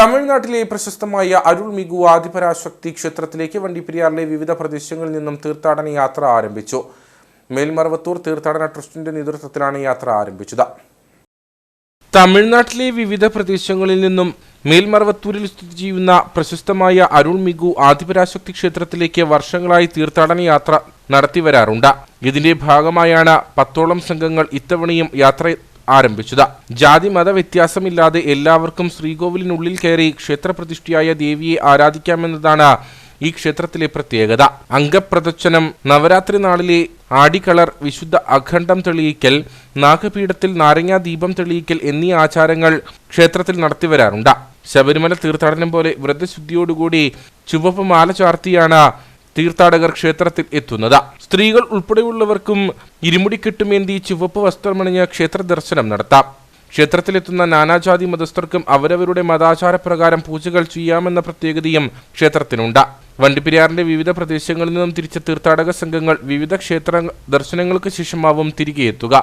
തമിഴ്നാട്ടിലെ പ്രശസ്തമായ അരുൾമിഗു ആദിപരാശക്തി ക്ഷേത്രത്തിലേക്ക് വണ്ടിപ്പെരിയാറിലെ വിവിധ പ്രദേശങ്ങളിൽ നിന്നും തീർത്ഥാടന യാത്ര ആരംഭിച്ചു. മേൽമറവത്തൂർ തീർത്ഥാടന ട്രസ്റ്റിന്റെ നേതൃത്വത്തിലാണ് യാത്ര ആരംഭിച്ചത്. തമിഴ്നാട്ടിലെ വിവിധ പ്രദേശങ്ങളിൽ നിന്നും മേൽമറവത്തൂരിൽ സ്ഥിതി ചെയ്യുന്ന പ്രശസ്തമായ അരുൾമിഗു ആദിപരാശക്തി ക്ഷേത്രത്തിലേക്ക് വർഷങ്ങളായി തീർത്ഥാടന യാത്ര നടത്തിവരാറുണ്ട് ഇതിന്റെ ഭാഗമായാണ് പത്തോളം സംഘങ്ങൾ ഇത്തവണയും യാത്ര ആരംഭിച്ചത്. ജാതി മത വ്യത്യാസമില്ലാതെ എല്ലാവർക്കും ശ്രീകോവിലിനുള്ളിൽ കയറി ക്ഷേത്രപ്രതിഷ്ഠയായ ദേവിയെ ആരാധിക്കാമെന്നതാണ് ഈ ക്ഷേത്രത്തിലെ പ്രത്യേകത. അംഗപ്രദർശനം നവരാത്രി നാളിലെ ആടികളർ വിശുദ്ധ അഖണ്ഡം തെളിയിക്കൽ നാഗപീഠത്തിൽ നാരങ്ങാ ദീപം തെളിയിക്കൽ എന്നീ ആചാരങ്ങൾ ക്ഷേത്രത്തിൽ നടത്തിവരാറുണ്ട് ശബരിമല തീർത്ഥാടനം പോലെ വ്രതശുദ്ധിയോടുകൂടി ചുവപ്പ് മാല ചാർത്തിയാണ് തീർത്ഥാടകർ ക്ഷേത്രത്തിൽ എത്തുന്നത്. സ്ത്രീകൾ ഉൾപ്പെടെയുള്ളവർക്കും ഇരുമുടിക്കെട്ടുമേന്തി ചുവപ്പ് വസ്ത്രമണിഞ്ഞ് ക്ഷേത്ര ദർശനം നടത്താം. ക്ഷേത്രത്തിലെത്തുന്ന നാനാജാതി മതസ്ഥർക്കും അവരവരുടെ മതാചാരപ്രകാരം പൂജകൾ ചെയ്യാമെന്ന പ്രത്യേകതയും ക്ഷേത്രത്തിനുണ്ട്. വണ്ടിപ്പെരിയാറിന്റെ വിവിധ പ്രദേശങ്ങളിൽ നിന്നും തിരിച്ച തീർത്ഥാടക സംഘങ്ങൾ വിവിധ ക്ഷേത്ര ദർശനങ്ങൾക്ക് ശേഷമാവും തിരികെ എത്തുക.